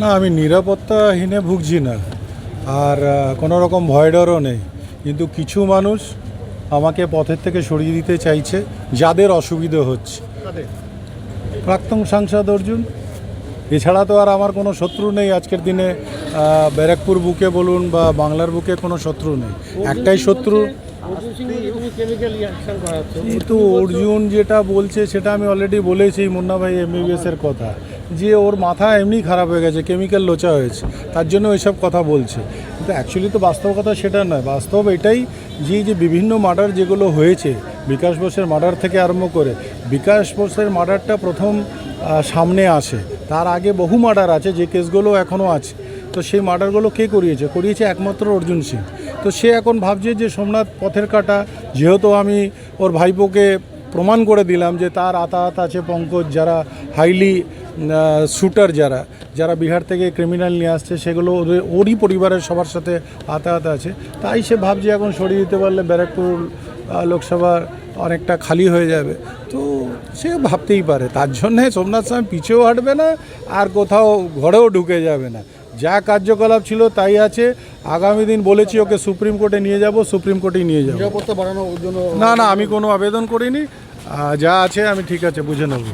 না? আমি নিরাপত্তাহীনে ভুগছি না। আর কোনো রকম ভয় ডরও নেই। কিন্তু কিছু মানুষ আমাকে পথের থেকে সরিয়ে দিতে চাইছে যাদের অসুবিধে হচ্ছে। প্রাক্তন সাংসদ অর্জুন এছাড়া তো আর আমার কোনো শত্রু নেই। আজকের দিনে ব্যারাকপুর বুকে বলুন বা বাংলার বুকে কোনো শত্রু নেই। একটাই শত্রু কিন্তু অর্জুন যেটা বলছে সেটা আমি অলরেডি বলেছি মুন্না ভাই এমবিবিএস এর কথা। যে ওর মাথা এমনি খারাপ হয়ে গেছে কেমিক্যাল লোচা হয়েছে, তার জন্য ওইসব কথা বলছে। কিন্তু অ্যাকচুয়ালি তো বাস্তব কথা সেটা নয়। বাস্তব এটাই যে যে বিভিন্ন মার্ডার যেগুলো হয়েছে, বিকাশ বোসের মার্ডার থেকে আরম্ভ করে, বিকাশ বোসের মার্ডারটা প্রথম সামনে আসে। তার আগে বহু মার্ডার আছে, যে কেসগুলো এখনও আছে। তো সেই মার্ডারগুলো কে করিয়েছে? করিয়েছে একমাত্র অর্জুন সিং। তো সে এখন ভাবছে যে, সোমনাথ পথের কাটা, যেহেতু আমি ওর ভাইপোকে প্রমাণ করে দিলাম যে তার আতাহাত আছে, পঙ্কজ, যারা হাইলি শুটার যারা যারা বিহার থেকে ক্রিমিনাল নিয়ে আসছে সেগুলো ওদের ওরই পরিবারের সবার সাথে আতাহাত আছে। তাই সে ভাবছে এখন সরিয়ে দিতে পারলে ব্যারাকপুর আহ, লোকসভার অনেকটা খালি হয়ে যাবে। তো সে ভাবতেই পারে তার জন্যে সোমনাথ স্বামী পিছেও হাঁটবে না আর কোথাও ঘরেও ঢুকে যাবে না। যা কার্যকলাপ ছিল তাই আছে আগামী দিন বলেছি ওকে সুপ্রিম কোর্টে নিয়ে যাব সুপ্রিম কোর্টেই নিয়ে যাব। নিরাপত্তা বাড়ানোর জন্য না না আমি কোনো আবেদন করিনি যা আছে আমি ঠিক আছে বুঝে নেব।